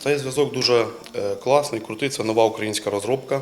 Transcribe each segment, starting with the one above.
Цей зв'язок дуже е, класний, крутий. Це нова українська розробка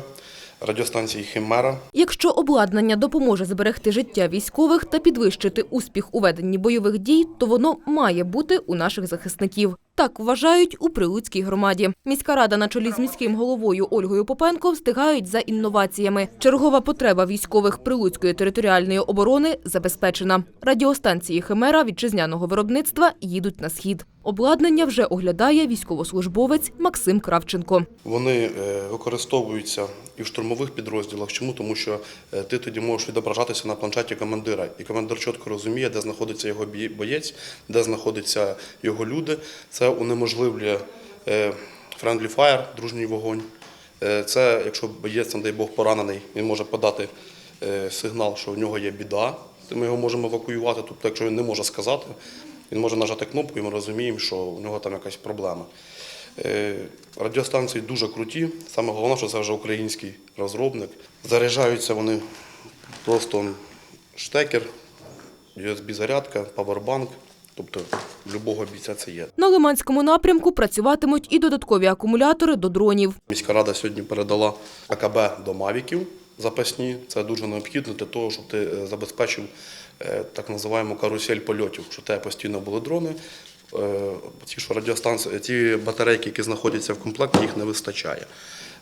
радіостанції Хімера. Якщо обладнання допоможе зберегти життя військових та підвищити успіх у веденні бойових дій, то воно має бути у наших захисників. Так вважають у Прилуцькій громаді. Міська рада на чолі з міським головою Ольгою Попенко встигають за інноваціями. Чергова потреба військових Прилуцької територіальної оборони забезпечена. Радіостанції Химера вітчизняного виробництва їдуть на схід. Обладнання вже оглядає військовослужбовець Максим Кравченко. Вони е, використовуються і в штурмових підрозділах. Чому? Тому що е, ти тоді можеш відображатися на планшеті командира, і командир чітко розуміє, де знаходиться його боєць, де знаходяться його люди. Це унеможливлює е, friendly fire, дружній вогонь. Е, Це якщо боєць, не дай Бог, поранений, він може подати е, сигнал, що в нього є біда, ми його можемо евакуювати. Тобто, якщо він не може сказати, він може нажати кнопку, і ми розуміємо, що у нього там якась проблема. Радіостанції дуже круті. Саме головне, що це вже український розробник. Заряджаються вони просто штекер, USB-зарядка, павербанк. Тобто будь-якого бійця це є. На Лиманському напрямку працюватимуть і додаткові акумулятори до дронів. Міська рада сьогодні передала АКБ до Мавіків запасні. Це дуже необхідно для того, щоб ти е, забезпечив е, так називаємо карусель польотів, щоб у тебе постійно були дрони. Е, Ті, що радіостанції, ті батарейки, які знаходяться в комплекті, їх не вистачає.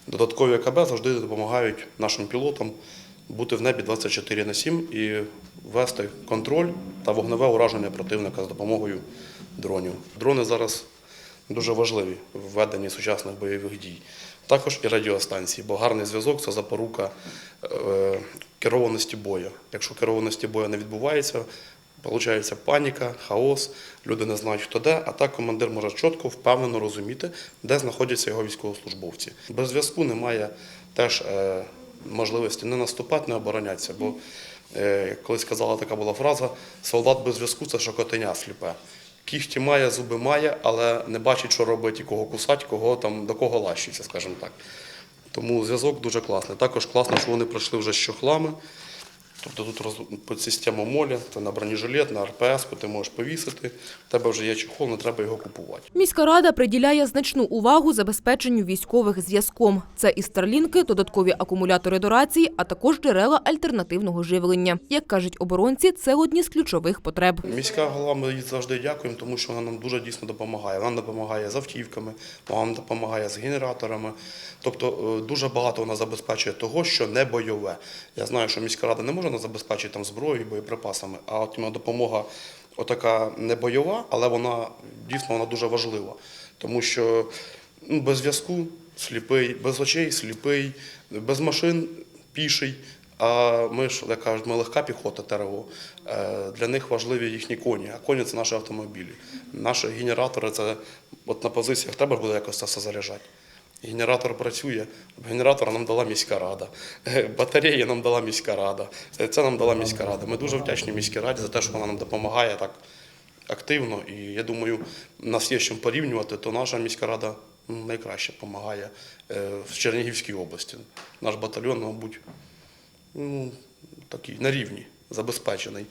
Додаткові АКБ завжди допомагають нашим пілотам бути в небі 24 на 7 і вести контроль та вогневе ураження противника з допомогою дронів. Дрони зараз дуже важливі в веденні сучасних бойових дій. Також і радіостанції, бо гарний зв'язок це запорука е, керованості бою. Якщо керованості бою не відбувається, виходить паніка, хаос, люди не знають, хто де, а так командир може чітко, впевнено розуміти, де знаходяться його військовослужбовці. Без зв'язку немає теж е, можливості не наступати, не оборонятися. Бо е, колись казала така була фраза: солдат без зв'язку це шокотиня сліпе. Кіхті має, зуби має, але не бачить, що робить і кого кусать, кого там, до кого лащиться, скажімо так. Тому зв'язок дуже класний. Також класно, що вони пройшли вже з чохлами. Тобто тут під систему молі, це на бронежилет, на РПС, ти можеш повісити, в тебе вже є чохол, не треба його купувати. Міська рада приділяє значну увагу забезпеченню військових зв'язком. Це і старлінки, додаткові акумулятори до рації, а також джерела альтернативного живлення. Як кажуть оборонці, це одні з ключових потреб. Міська голова, ми їй завжди дякуємо, тому що вона нам дуже дійсно допомагає. Вона допомагає з автівками, вона нам допомагає з генераторами. Тобто е, дуже багато вона забезпечує того, що не бойове. Я знаю, що міська рада не може нас забезпечити там зброєю, боєприпасами, а от допомога отака не бойова, але вона дійсно вона дуже важлива. Тому що ну, без зв'язку сліпий, без очей сліпий, без машин піший. А ми ж, як кажуть, ми легка піхота ТРО. Е, Для них важливі їхні коні, а коні це наші автомобілі. Наші генератори це от на позиціях треба буде якось це все заряджати. Генератор працює, генератор нам дала міська рада, Е, батареї нам дала міська рада. Це, нам дала міська рада. Ми дуже вдячні міській раді за те, що вона нам допомагає так активно. І я думаю, нас є з чим порівнювати, то наша міська рада найкраще допомагає е, в Чернігівській області. Наш батальйон, мабуть, ну, такий на рівні, забезпечений.